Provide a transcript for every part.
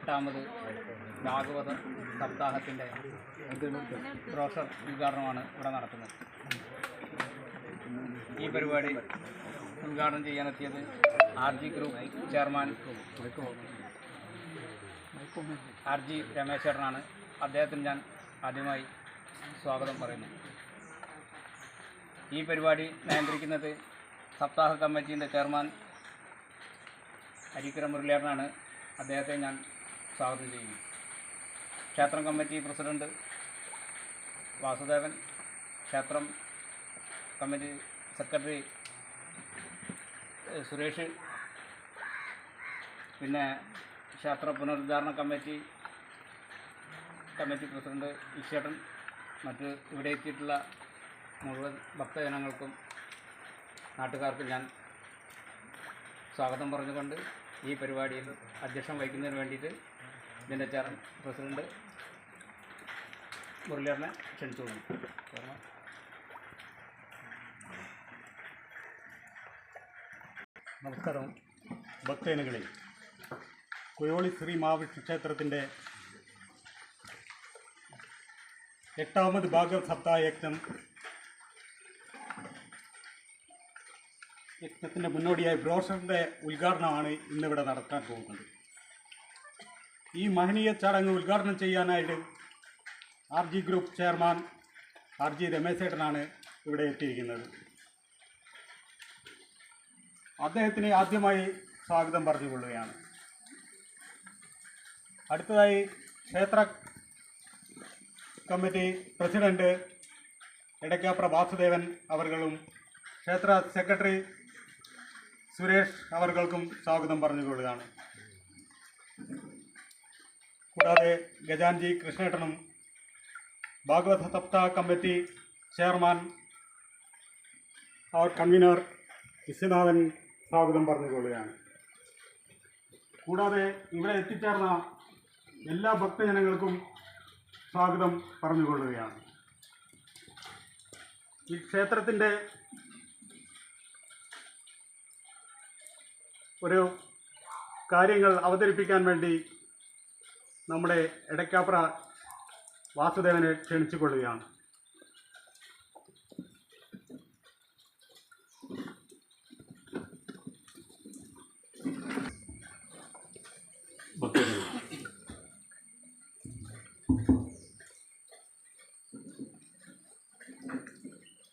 എട്ടാമത് ഭാഗവത സപ്താഹത്തിന്റെ ബ്രോഷർ ഉദ്ഘാടനമാണ് ഇവിടെ നടത്തുന്നത്. ഈ പരിപാടി ഉദ്ഘാടനം ചെയ്യാനെത്തിയത് R G group chairman R G രമേശ്വരനാണ് അദ്ദേഹത്തിന് ഞാൻ ആദ്യമായി സ്വാഗതം പറയുന്നു. ഈ പരിപാടി നിയന്ത്രിക്കുന്നത് സപ്താഹ കമ്മിറ്റീന്റെ ചെയർമാൻ അരിക്കര മുരളിയേട്ടനാണ് അദ്ദേഹത്തെ ഞാൻ സ്വാഗതം ചെയ്യുന്നു ക്ഷേത്രം കമ്മിറ്റി പ്രസിഡന്റ് വാസുദേവൻ. ക്ഷേത്രം കമ്മിറ്റി സെക്രട്ടറി സുരേഷ്. പിന്നെ ക്ഷേത്ര പുനരുദ്ധാരണ കമ്മിറ്റി കമ്മിറ്റി പ്രസിഡന്റ് ഈശ്വരൻ. മറ്റ് ഇവിടെ എത്തിയിട്ടുള്ള മുഴുവൻ ഭക്തജനങ്ങൾക്കും നാട്ടുകാർക്കും ഞാൻ സ്വാഗതം പറഞ്ഞുകൊണ്ട് ഈ പരിപാടിയിൽ അധ്യക്ഷം വഹിക്കുന്നതിന് വേണ്ടിയിട്ട് ഇതിന്റെ ചെയർ പ്രസിഡന്റ് മുരളീധരനെ ക്ഷണിച്ചുകൊള്ളുന്നു കാരണം നമസ്കാരം. ഭക്തേനകളിൽ കുയോളി ശ്രീ മഹാവിഷ്ണു ക്ഷേത്രത്തിന്റെ എട്ടാമത് ഭാഗവത് സപ്താഹയജ്ഞം യജ്ഞത്തിന്റെ മുന്നോടിയായി ബ്രോഷറിന്റെ ഉദ്ഘാടനമാണ് ഇന്നിവിടെ നടത്താൻ പോകുന്നത്. ഈ മഹനീയ ചടങ്ങ് ഉദ്ഘാടനം ചെയ്യാനായിട്ട് R G group chairman R G രമേശേട്ടനാണ് ഇവിടെ എത്തിയിരിക്കുന്നത്. അദ്ദേഹത്തിന് ആദ്യമായി സ്വാഗതം പറഞ്ഞുകൊള്ളുകയാണ്. അടുത്തതായി ക്ഷേത്ര കമ്മിറ്റി പ്രസിഡന്റ് എടക്കാപ്ര വാസുദേവൻ അവർകളും ക്ഷേത്ര സെക്രട്ടറി സുരേഷ് അവർക്കും സ്വാഗതം പറഞ്ഞുകൊള്ളുകയാണ്. കൂടാതെ ഗജാൻജി കൃഷ്ണേട്ടനും ഭാഗവത സപ്ത കമ്മിറ്റി ചെയർമാൻ അവർ കൺവീനർ വിശ്വനാഥൻ സ്വാഗതം പറഞ്ഞുകൊള്ളുകയാണ്. കൂടാതെ ഇവിടെ എത്തിച്ചേർന്ന എല്ലാ ഭക്തജനങ്ങൾക്കും സ്വാഗതം പറഞ്ഞുകൊള്ളുകയാണ്. ഈ ക്ഷേത്രത്തിന്റെ ഒരു കാര്യങ്ങൾ അവതരിപ്പിക്കാൻ വേണ്ടി നമ്മുടെ എടക്കാപ്ര വാസുദേവനെ ക്ഷണിച്ചുകൊള്ളുകയാണ്.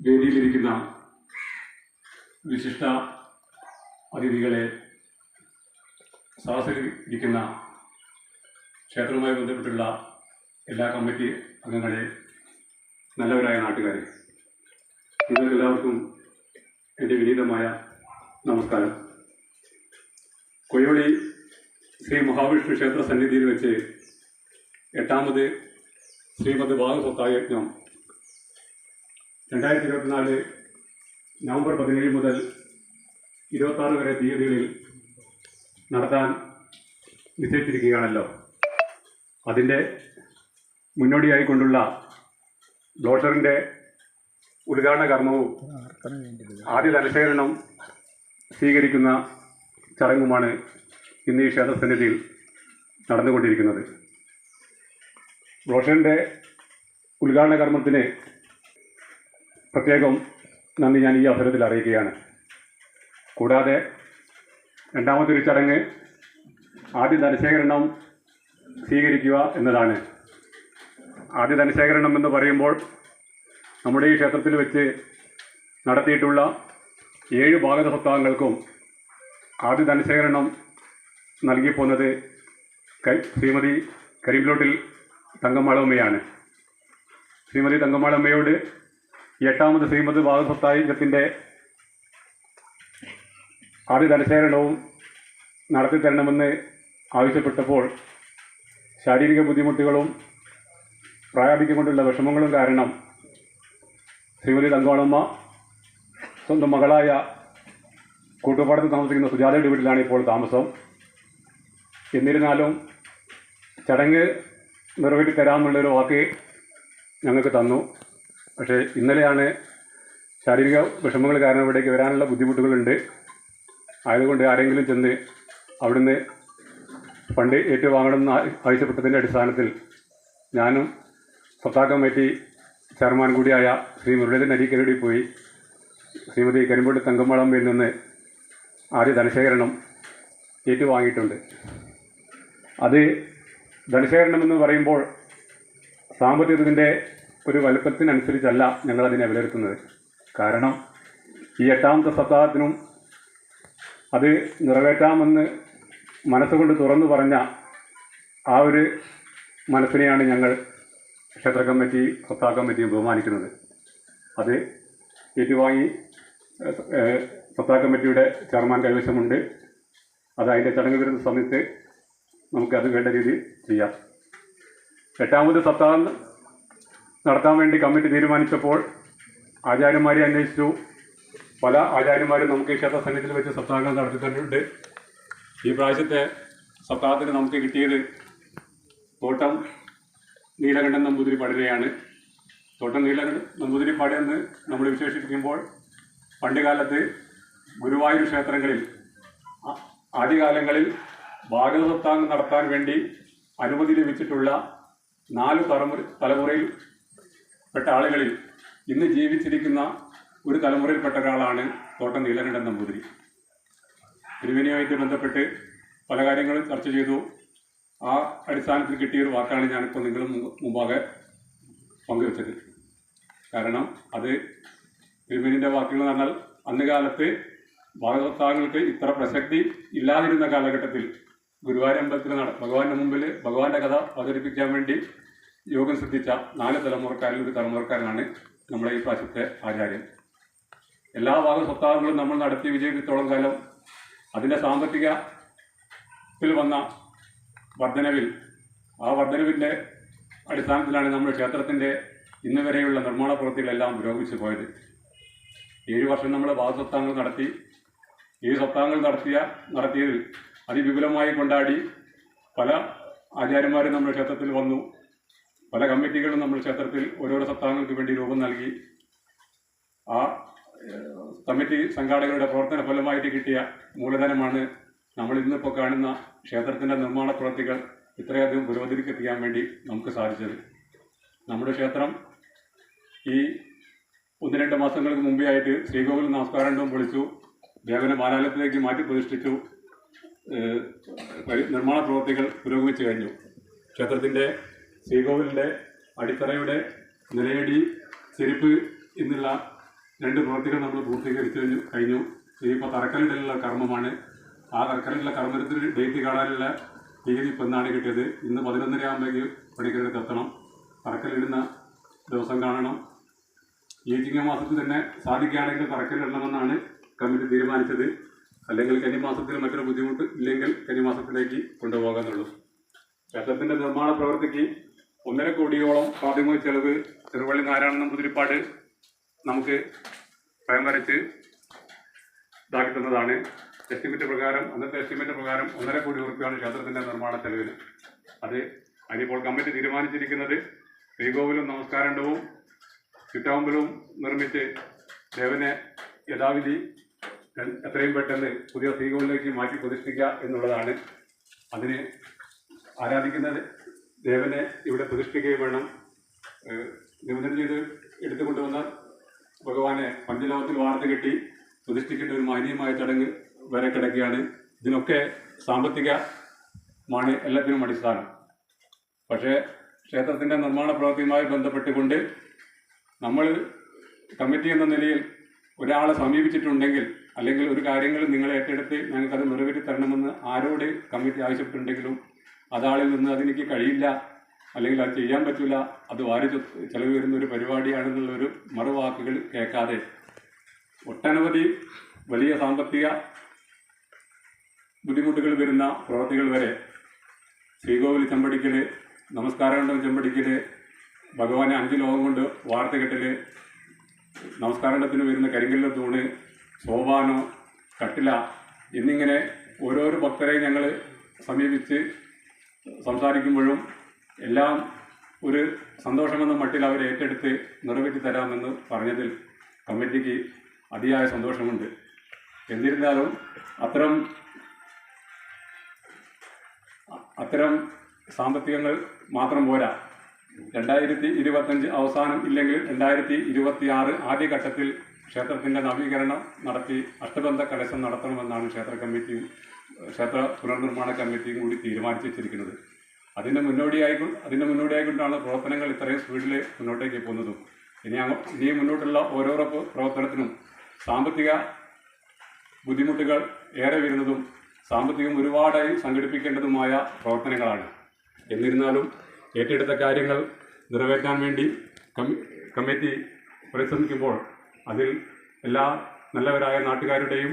വേദിയിലിരിക്കുന്ന വിശിഷ്ട അതിഥികളെ സദസ്സിലിരിക്കുന്ന ക്ഷേത്രവുമായി ബന്ധപ്പെട്ടുള്ള എല്ലാ കമ്മിറ്റി അംഗങ്ങളെ നല്ലവരായ നാട്ടുകാരെ നിങ്ങൾക്കെല്ലാവർക്കും എന്റെ വിനീതമായ നമസ്കാരം. കൊയ്യോളി ശ്രീ മഹാവിഷ്ണു ക്ഷേത്ര സന്നിധിയിൽ വെച്ച് എട്ടാമത് ശ്രീമദ് ഭാഗസ്വത്തായ യജ്ഞം രണ്ടായിരത്തി ഇരുപത്തിനാല് നവംബർ പതിനേഴ് മുതൽ ഇരുപത്താറ് വരെ തീയതികളിൽ നടത്താൻ നിശ്ചയിച്ചിരിക്കുകയാണല്ലോ. അതിന്റെ മുന്നോടിയായിക്കൊണ്ടുള്ള ബ്ലോഷറിന്റെ ഉദ്ഘാടന കർമ്മവും ആദ്യ തലശേഖരണം സ്വീകരിക്കുന്ന ചടങ്ങുമാണ് ഇന്ന് ഈ ക്ഷേത്രസന്നിധിയിൽ നടന്നുകൊണ്ടിരിക്കുന്നത്. ബ്ലോഷറിന്റെ ഉദ്ഘാടന കർമ്മത്തിന് പ്രത്യേകം നന്ദി ഞാൻ ഈ അവസരത്തിൽ അറിയിക്കുകയാണ്. കൂടാതെ രണ്ടാമതൊരു ചടങ്ങ് ആദ്യ ധനശേഖരണം സ്വീകരിക്കുക എന്നതാണ്. ആദ്യ ധനശേഖരണം എന്ന് പറയുമ്പോൾ നമ്മുടെ ഈ ക്ഷേത്രത്തിൽ വെച്ച് നടത്തിയിട്ടുള്ള ഏഴ് ഭാഗത സപ്താഹങ്ങൾക്കും ആദ്യ ധനശേഖരണം നൽകിപ്പോന്നത് ശ്രീമതി കരിമ്പിലോട്ടിൽ തങ്കമാളമ്മയാണ് ശ്രീമതി തങ്കമാളമ്മയോട് ഈ എട്ടാമത് ശ്രീമത് ഭാഗവത്തായത്തിന്റെ ആദ്യ ധനശേഖരണവും നടത്തി തരണമെന്ന് ആവശ്യപ്പെട്ടപ്പോൾ ശാരീരിക ബുദ്ധിമുട്ടുകളും പ്രായാധിക്യം കൊണ്ടുള്ള വിഷമങ്ങളും കാരണം ശ്രീമതി തങ്കോളമ്മ സ്വന്തം മകളായ കൂട്ടുപാടത്ത് താമസിക്കുന്ന സുജാതയുടെ വീട്ടിലാണ് ഇപ്പോൾ താമസം. എന്നിരുന്നാലും ചടങ്ങ് നിറവേറ്റി തരാമെന്നുള്ളൊരു വാക്ക് ഞങ്ങൾക്ക് തന്നു. പക്ഷേ ഇന്നലെയാണ് ശാരീരിക വിഷമങ്ങൾ കാരണം ഇവിടേക്ക് വരാനുള്ള ബുദ്ധിമുട്ടുകളുണ്ട്. ആയതുകൊണ്ട് ആരെങ്കിലും ചെന്ന് അവിടുന്ന് ഫണ്ട് ഏറ്റുവാങ്ങണമെന്ന് ആവശ്യപ്പെട്ടതിന്റെ അടിസ്ഥാനത്തിൽ ഞാനും സത്താ കമ്മിറ്റി ചെയർമാൻ കൂടിയായ ശ്രീ മുരളീധരൻ അരീക്കരടി പോയി ശ്രീമതി കരിമ്പുള്ളി തങ്കമ്മളമ്മയിൽ നിന്ന് ആദ്യ ധനശേഖരണം ഏറ്റുവാങ്ങിയിട്ടുണ്ട്. അത് ധനശേഖരണം എന്ന് പറയുമ്പോൾ സാമ്പത്തികത്തിന്റെ ഒരു വലുപ്പത്തിനനുസരിച്ചല്ല ഞങ്ങളതിനെ വിലയിരുത്തുന്നത്. കാരണം ഈ എട്ടാമത്തെ സപ്താഹത്തിനും അത് നിറവേറ്റാമെന്ന് മനസ്സുകൊണ്ട് തുറന്നു പറഞ്ഞ ആ ഒരു മനസ്സിനെയാണ് ഞങ്ങൾ ക്ഷേത്ര കമ്മിറ്റി സത്താ കമ്മിറ്റി ബഹുമാനിക്കുന്നത്. അത് ഏറ്റുവാങ്ങി സത്താ കമ്മിറ്റിയുടെ ചെയർമാൻ കൈവശമുണ്ട്. അത് അതിന്റെ ചടങ്ങ് വരുന്ന സമയത്ത് നമുക്കത് വേണ്ട രീതിയിൽ ചെയ്യാം. എട്ടാമത് സത്താ നടത്താൻ വേണ്ടി കമ്മിറ്റി തീരുമാനിച്ചപ്പോൾ ആചാര്യന്മാരെ അന്വേഷിച്ചു. പല ആചാര്യന്മാരും നമുക്ക് ക്ഷേത്ര സന്നിധിയിൽ വെച്ച് സപ്താഹങ്ങൾ നടത്തിയിട്ടുണ്ട്. ഈ പ്രാവശ്യത്തെ സപ്താഹത്തിന് നമുക്ക് കിട്ടിയത് തോട്ടം നീലകണ്ഠൻ നമ്പൂതിരിപ്പാടിനെയാണ് തോട്ടം നീലകണ്ഠൻ നമ്പൂതിരി എന്ന് നമ്മൾ വിശേഷിപ്പിക്കുമ്പോൾ പണ്ടുകാലത്ത് ഗുരുവായൂർ ക്ഷേത്രങ്ങളിൽ ആദ്യകാലങ്ങളിൽ ഭാഗവതത്താങ് നടത്താൻ വേണ്ടി അനുമതി ലഭിച്ചിട്ടുള്ള നാല് തലമുറ തലമുറയിൽ പെട്ട ആളുകളിൽ ഇന്ന് ജീവിച്ചിരിക്കുന്ന ഒരു തലമുറയിൽപ്പെട്ട ഒരാളാണ് തോട്ടം നീലകണ്ഠൻ നമ്പൂതിരി. തിരുമേനിയുമായിട്ട് ബന്ധപ്പെട്ട് പല കാര്യങ്ങളും ചർച്ച ചെയ്തു. ആ അടിസ്ഥാനത്തിൽ കിട്ടിയ ഒരു വാക്കാണ് ഞാനിപ്പോൾ നിങ്ങളും മുമ്പാകെ പങ്കുവച്ചത്. കാരണം അത് തിരുമേനിന്റെ വാക്കുകൾ എന്ന് പറഞ്ഞാൽ അന്ന് കാലത്ത് ഭാഗവത്താങ്ങൾക്ക് ഇത്ര പ്രസക്തി ഇല്ലാതിരുന്ന കാലഘട്ടത്തിൽ ഗുരുവായൂരമ്പലത്തിൽ നട ഭഗവാന്റെ മുമ്പിൽ ഭഗവാന്റെ കഥ അവതരിപ്പിക്കാൻ വേണ്ടി യോഗം ശ്രദ്ധിച്ച നാല് തലമുറക്കാരിൽ ഒരു തലമുറക്കാരനാണ് നമ്മുടെ ഈ പ്രാവശ്യത്തെ ആചാര്യൻ. എല്ലാ ഭാഗ സ്വത്താഹങ്ങളും നമ്മൾ നടത്തി വിജയിപ്പിത്തോളം കാലം അതിന്റെ സാമ്പത്തികത്തിൽ വന്ന വർധനവിൽ ആ വർധനവിന്റെ അടിസ്ഥാനത്തിലാണ് നമ്മുടെ ക്ഷേത്രത്തിന്റെ ഇന്ന് വരെയുള്ള നിർമ്മാണ പ്രവൃത്തികളെല്ലാം പുരോഗമിച്ചു പോയത്. ഏഴ് വർഷം നമ്മൾ ഭാഗസ്വത്താങ്ങൾ നടത്തി. ഈ സപ്താഹങ്ങൾ നടത്തിയ നടത്തിയതിൽ അതിവിപുലമായി കൊണ്ടാടി പല ആചാര്യന്മാരും നമ്മുടെ ക്ഷേത്രത്തിൽ വന്നു. പല കമ്മിറ്റികളും നമ്മുടെ ക്ഷേത്രത്തിൽ ഓരോരോ സപ്താഹങ്ങൾക്ക് വേണ്ടി രൂപം നൽകി. ആ കമ്മിറ്റി സംഘാടകരുടെ പ്രവർത്തന ഫലമായിട്ട് കിട്ടിയ മൂലധനമാണ് നമ്മൾ ഇന്നിപ്പോൾ കാണുന്ന ക്ഷേത്രത്തിന്റെ നിർമ്മാണ പ്രവൃത്തികൾ ഇത്രയധികം പുരോഗതിക്ക് എത്തിക്കാൻ വേണ്ടി നമുക്ക് സാധിച്ചത്. നമ്മുടെ ക്ഷേത്രം ഈ ഒന്ന് രണ്ട് മാസങ്ങൾക്ക് മുമ്പേ ആയിട്ട് ശ്രീകോവിൽ നമസ്കാരണ്ടും വിളിച്ചു. ദേവനെ മാലാലയത്തിലേക്ക് മാറ്റി പ്രതിഷ്ഠിച്ചു. പരി- നിർമ്മാണ പ്രവൃത്തികൾ പുരോഗമിച്ചു കഴിഞ്ഞു. ക്ഷേത്രത്തിന്റെ ശ്രീകോവിലിന്റെ അടിത്തറയുടെ നിലയടി ചെരുപ്പ് എന്നുള്ള രണ്ട് പ്രവൃത്തികൾ നമ്മൾ പൂർത്തീകരിച്ചു കഴിഞ്ഞു. കഴിഞ്ഞു. ഇനിയിപ്പോൾ തറക്കല്ലിടലുള്ള കർമ്മമാണ്. ആ തറക്കല്ലിലുള്ള കർമ്മത്തിന് ഡേറ്റ് കാണാനുള്ള തീയതി ഇപ്പം എന്നാണ് കിട്ടിയത്. ഇന്ന് പതിനൊന്നര ആകുമ്പോഴേക്ക് പണിക്കരടുത്ത് എത്തണം. തറക്കല്ലിടുന്ന ദിവസം കാണണം. ഈ ചിങ്ങമാസത്തിൽ തന്നെ സാധിക്കുകയാണെങ്കിൽ തറക്കല്ലിടണമെന്നാണ് കമ്മിറ്റി തീരുമാനിച്ചത്. അല്ലെങ്കിൽ കന്നിമാസത്തിൽ മറ്റൊരു ബുദ്ധിമുട്ട് ഇല്ലെങ്കിൽ കന്നിമാസത്തിലേക്ക് കൊണ്ടുപോകാന്നുള്ളൂ. ക്ഷേത്രത്തിന്റെ നിർമ്മാണ പ്രവൃത്തിക്ക് ഒന്നര കോടിയോളം പ്രാഥമിക ചെലവ് ചെറുവള്ളി നാരായണൻ നമ്പൂതിരിപ്പാട് നമുക്ക് സ്വയം വരച്ച് ഇതാക്കി തന്നതാണ്. എസ്റ്റിമേറ്റ് പ്രകാരം അന്നത്തെ എസ്റ്റിമേറ്റ് പ്രകാരം ഒന്നര കോടി ഉറപ്പിയാണ് ക്ഷേത്രത്തിന്റെ നിർമ്മാണ ചെലവിന് അത് അതിനിപ്പോൾ കമ്മിറ്റി തീരുമാനിച്ചിരിക്കുന്നത് ശ്രീകോവിലും നമസ്കാരണ്ടവും ചുറ്റാമ്പലവും നിർമ്മിച്ച് ദേവനെ യഥാവിധി എത്രയും പെട്ടെന്ന് പുതിയ ശ്രീകോവിലേക്ക് മാറ്റി പ്രതിഷ്ഠിക്കുക എന്നുള്ളതാണ് അതിന് ആരാധിക്കുന്നത് ദേവനെ ഇവിടെ പ്രതിഷ്ഠിക്കുകയും വേണം. നിബന്ധന ചെയ്ത് എടുത്തുകൊണ്ടുവന്ന ഭഗവാനെ പഞ്ചലോകത്തിൽ വാർത്ത കിട്ടി പ്രതിഷ്ഠിക്കേണ്ട ഒരു മാന്യമായ ചടങ്ങ് വരെ കിടക്കുകയാണ്. ഇതിനൊക്കെ സാമ്പത്തികമാണ് എല്ലാത്തിനും അടിസ്ഥാനം. പക്ഷേ ക്ഷേത്രത്തിന്റെ നിർമ്മാണ പ്രവൃത്തിയുമായി ബന്ധപ്പെട്ടുകൊണ്ട് നമ്മൾ കമ്മിറ്റി എന്ന നിലയിൽ ഒരാളെ സമീപിച്ചിട്ടുണ്ടെങ്കിൽ അല്ലെങ്കിൽ ഒരു കാര്യങ്ങൾ നിങ്ങൾ ഏറ്റെടുത്ത് ഞങ്ങൾക്കത് നിറവേറ്റി തരണമെന്ന് ആരോട് കമ്മിറ്റി ആവശ്യപ്പെട്ടിട്ടുണ്ടെങ്കിലും അതാളിൽ നിന്ന് അതെനിക്ക് കഴിയില്ല അല്ലെങ്കിൽ അത് ചെയ്യാൻ പറ്റില്ല അത് വാരി ചെലവ് വരുന്ന ഒരു പരിപാടിയാണെന്നുള്ളൊരു മറുവാക്കുകൾ കേൾക്കാതെ ഒട്ടനവധി വലിയ സാമ്പത്തിക ബുദ്ധിമുട്ടുകൾ വരുന്ന പ്രവൃത്തികൾ വരെ ശ്രീകോവിൽ ചെമ്പടിക്കൽ നമസ്കാരമണ്ഡലം ചെമ്പടിക്കൽ ഭഗവാനെ അഞ്ച് ലോകം കൊണ്ട് വാർത്ത കെട്ടൽ നമസ്കാരത്തിന് വരുന്ന കരിങ്കല്ല് തൂണ് സോപാനോ കട്ടില എന്നിങ്ങനെ ഓരോരോ ഭക്തരെ ഞങ്ങൾ സമീപിച്ച് സംസാരിക്കുമ്പോഴും എല്ലാം ഒരു സന്തോഷമെന്ന മട്ടിൽ അവർ ഏറ്റെടുത്ത് നിറവേറ്റി തരാമെന്ന് പറഞ്ഞതിൽ കമ്മിറ്റിക്ക് അതിയായ സന്തോഷമുണ്ട്. എന്നിരുന്നാലും അത്തരം അത്തരം സാമ്പത്തികങ്ങൾ മാത്രം പോരാ. രണ്ടായിരത്തി ഇരുപത്തഞ്ച് അവസാനം ഇല്ലെങ്കിൽ രണ്ടായിരത്തി ഇരുപത്തിയാറ് ആദ്യഘട്ടത്തിൽ ക്ഷേത്രത്തിന്റെ നവീകരണം നടത്തി അഷ്ടബന്ധ കലശം നടത്തണമെന്നാണ് ക്ഷേത്ര കമ്മിറ്റിയും ക്ഷേത്ര പുനർനിർമ്മാണ കമ്മിറ്റിയും കൂടി തീരുമാനിച്ചു അതിന്റെ മുന്നോടിയായി അതിന്റെ മുന്നോടിയായിക്കൊണ്ടാണ് പ്രവർത്തനങ്ങൾ ഇത്രയും സ്പീഡിൽ മുന്നോട്ടേക്ക് പോകുന്നതും. ഇനി ഇനി മുന്നോട്ടുള്ള ഓരോ പ്ര- പ്രവർത്തനത്തിനും സാമ്പത്തിക ബുദ്ധിമുട്ടുകൾ ഏറെ വരുന്നതും സാമ്പത്തികം ഒരുപാടായി സംഘടിപ്പിക്കേണ്ടതുമായ പ്രവർത്തനങ്ങളാണ്. എന്നിരുന്നാലും ഏറ്റെടുത്ത കാര്യങ്ങൾ നിറവേറ്റാൻ വേണ്ടി കമ്മി- കമ്മിറ്റി പരിശ്രമിക്കുമ്പോൾ അതിൽ എല്ലാ നല്ലവരായ നാട്ടുകാരുടെയും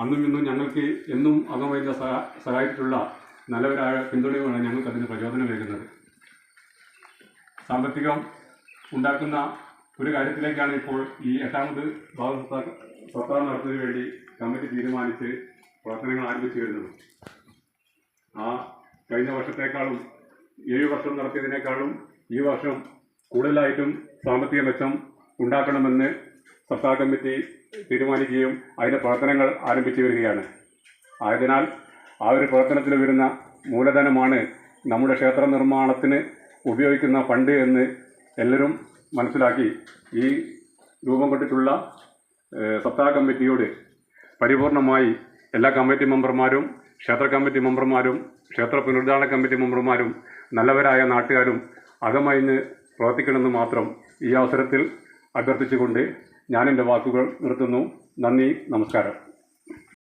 അന്നും ഇന്നും ഞങ്ങൾക്ക് എന്നും സഹാ സഹായിച്ചിട്ടുള്ള നല്ലവരായ പിന്തുണയുമാണ് ഞങ്ങൾക്ക് അതിന് പ്രചോദനമേകുന്നത് സാമ്പത്തികം ഉണ്ടാക്കുന്ന ഒരു കാര്യത്തിലേക്കാണ് ഇപ്പോൾ ഈ എട്ടാമത് ഭാഗ സർക്കാർ നടത്തുന്നതിന് വേണ്ടി കമ്മിറ്റി തീരുമാനിച്ച് പ്രവർത്തനങ്ങൾ ആരംഭിച്ചു വരുന്നത്. ആ കഴിഞ്ഞ വർഷത്തേക്കാളും ഏഴ് വർഷം നടത്തിയതിനേക്കാളും ഈ വർഷം കൂടുതലായിട്ടും സാമ്പത്തിക മെച്ചം ഉണ്ടാക്കണമെന്ന് സർക്കാർ കമ്മിറ്റി തീരുമാനിക്കുകയും അതിന്റെ പ്രവർത്തനങ്ങൾ ആരംഭിച്ചു വരികയാണ്. ആയതിനാൽ ആ ഒരു പ്രവർത്തനത്തിൽ വരുന്ന മൂലധനമാണ് നമ്മുടെ ക്ഷേത്ര നിർമ്മാണത്തിന് ഉപയോഗിക്കുന്ന ഫണ്ട് എന്ന് എല്ലാവരും മനസ്സിലാക്കി ഈ രൂപം കൊണ്ടിട്ടുള്ള സത്താ കമ്മിറ്റിയോട് പരിപൂർണമായി എല്ലാ കമ്മിറ്റി മെമ്പർമാരും ക്ഷേത്ര കമ്മിറ്റി മെമ്പർമാരും ക്ഷേത്ര പുനരുദ്ധാരണ കമ്മിറ്റി മെമ്പർമാരും നല്ലവരായ നാട്ടുകാരും അകമയിഞ്ഞ് പ്രവർത്തിക്കണമെന്ന് മാത്രം ഈ അവസരത്തിൽ അഭ്യർത്ഥിച്ചുകൊണ്ട് ഞാൻ എന്റെ വാക്കുകൾ നിർത്തുന്നു. നന്ദി നമസ്കാരം.